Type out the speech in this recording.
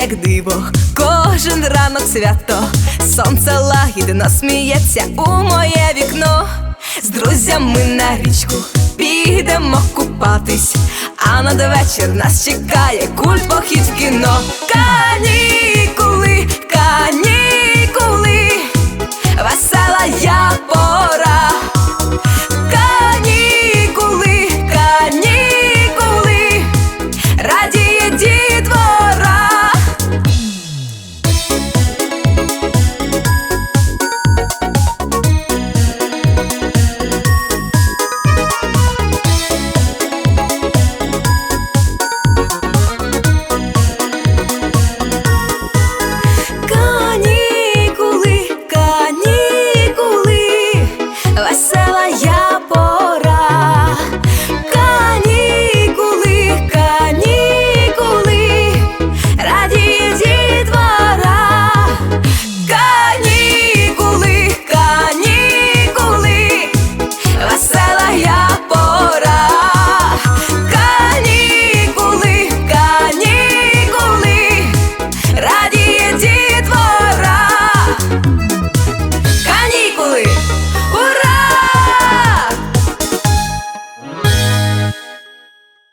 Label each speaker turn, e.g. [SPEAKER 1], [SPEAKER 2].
[SPEAKER 1] як диво, кожен ранок свято, сонце лагідно сміється у моє вікно. З друзями на річку підемо купатись, а надвечір нас чекає культ похід в кіно. Канікули, канікули, весела я пора.